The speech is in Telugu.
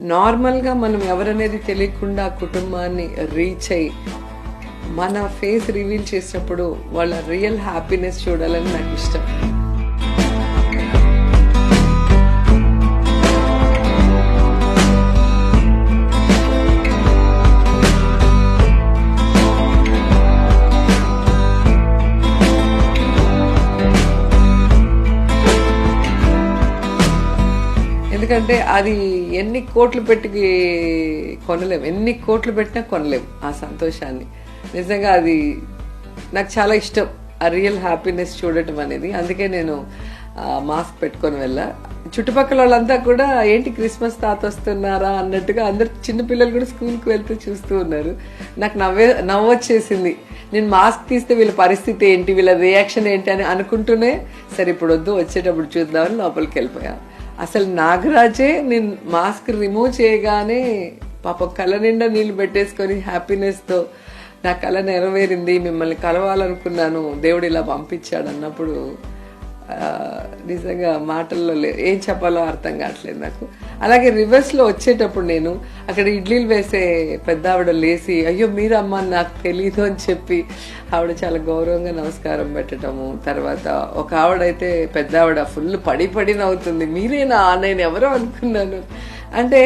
నార్మల్గా మనం ఎవరనేది తెలియకుండా కుటుంబాన్ని రీచ్ అయ్యి మన ఫేస్ రివీల్ చేసినప్పుడు వాళ్ళ రియల్ హ్యాపీనెస్ చూడాలని నాకు ఇష్టం. ఎందుకంటే అది ఎన్ని కోట్లు పెట్టి కొనలేం. ఎన్ని కోట్లు పెట్టినా కొనలేం ఆ సంతోషాన్ని. నిజంగా అది నాకు చాలా ఇష్టం. ఆ రియల్ హ్యాపీనెస్ చూడటం అనేది. అందుకే నేను మాస్క్ పెట్టుకొని వెళ్ళా. చుట్టుపక్కల వాళ్ళంతా కూడా ఏంటి క్రిస్మస్ తాత వస్తున్నారా? అన్నట్టుగా అందరు చిన్నపిల్లలు కూడా స్కూల్కి వెళ్తూ చూస్తూ ఉన్నారు. నాకు నవ్వే నవ్వొచ్చేసింది. నేను మాస్క్ తీస్తే వీళ్ళ పరిస్థితి ఏంటి? వీళ్ళ రియాక్షన్ ఏంటి అని అనుకుంటూనే సరే ఇప్పుడు వద్దు వచ్చేటప్పుడు చూద్దామని లోపలికి వెళ్ళిపోయాను అసలు నాగరాజే నేను మాస్క్ రిమూవ్ చేయగానే పాప కళ్ళ నిండా నీళ్ళు పెట్టేసుకొని హ్యాపీనెస్తో నా కళ నెరవేరింది మిమ్మల్ని కలవాలనుకున్నాను దేవుడు ఇలా పంపించాడు అన్నప్పుడు నిజంగా మాటల్లో లే ఏం చెప్పాలో అర్థం కావట్లేదు నాకు. అలాగే రివర్స్లో వచ్చేటప్పుడు నేను అక్కడ ఇడ్లీలు వేసే పెద్ద ఆవిడ లేచి అయ్యో మీరు అమ్మ నాకు తెలియదు అని చెప్పి ఆవిడ చాలా గౌరవంగా నమస్కారం పెట్టడము తర్వాత ఒక ఆవిడైతే పెద్ద ఆవిడ ఫుల్ పడి పడి నవ్వుతుంది. మీరేనా? నేను ఎవరో అనుకున్నాను. అంటే